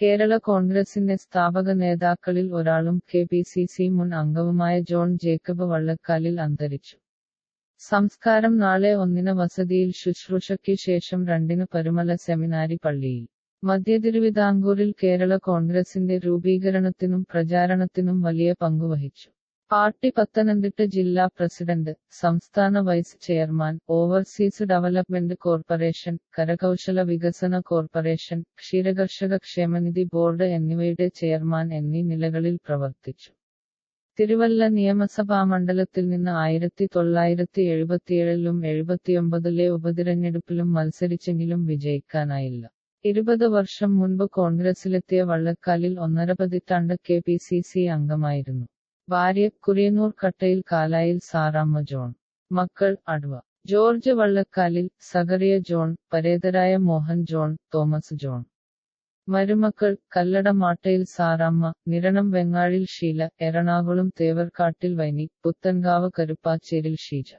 കേരള കോൺഗ്രസിന്റെ സ്ഥാപക നേതാക്കളിൽ ഒരാളും കെ പി സി സി മുൻ അംഗവുമായ ജോൺ ജേക്കബ് വള്ളക്കാലിൽ അന്തരിച്ചു. സംസ്കാരം നാളെ ഒന്നിന് വസതിയിൽ ശുശ്രൂഷയ്ക്ക് ശേഷം രണ്ടിന് പരുമല സെമിനാരി പള്ളിയിൽ. മധ്യ തിരുവിതാംകൂറിൽ കേരള കോൺഗ്രസിന്റെ രൂപീകരണത്തിനും പ്രചാരണത്തിനും വലിയ പങ്കുവഹിച്ചു. പാർട്ടി പത്തനംതിട്ട ജില്ലാ പ്രസിഡന്റ് സംസ്ഥാന vice chairman overseas development corporation കരകൗശല വികസന കോർപ്പറേഷൻ ക്ഷീരകർഷക ക്ഷേമനിധി ബോർഡ് എന്നിവയുടെ ചെയർമാൻ എന്നീ നിലകളിൽ പ്രവർത്തിച്ചു. തിരുവല്ല നിയമസഭാ മണ്ഡലത്തിൽ നിന്ന് ആയിരത്തി തൊള്ളായിരത്തി എഴുപത്തിയേഴിലും എഴുപത്തിയൊമ്പതിലെ ഉപതിരഞ്ഞെടുപ്പിലും മത്സരിച്ചെങ്കിലും വിജയിക്കാനായില്ല. ഇരുപത് വർഷം മുൻപ് കോൺഗ്രസിലെത്തിയ വള്ളക്കാലിൽ ഒന്നര പതിറ്റാണ്ട് കെ പി സി സി അംഗമായിരുന്നു. ഭാര്യ കുര്യനൂർ കട്ടയിൽ കാലായിൽ സാറാമ്മ ജോൺ മക്കൾ അഡ്വ. ജോർജ് വള്ളക്കാലിൽ സഗറിയ ജോൺ പരേതരായ മോഹൻ ജോൺ തോമസ് ജോൺ. മരുമക്കൾ കല്ലട മാട്ടയിൽ സാറാമ്മ നിരണം വെങ്ങാഴിൽ ഷീല എറണാകുളം തേവർക്കാട്ടിൽ വൈനി പുത്തൻകാവ് കരുപ്പാച്ചേരിൽ ഷീജ.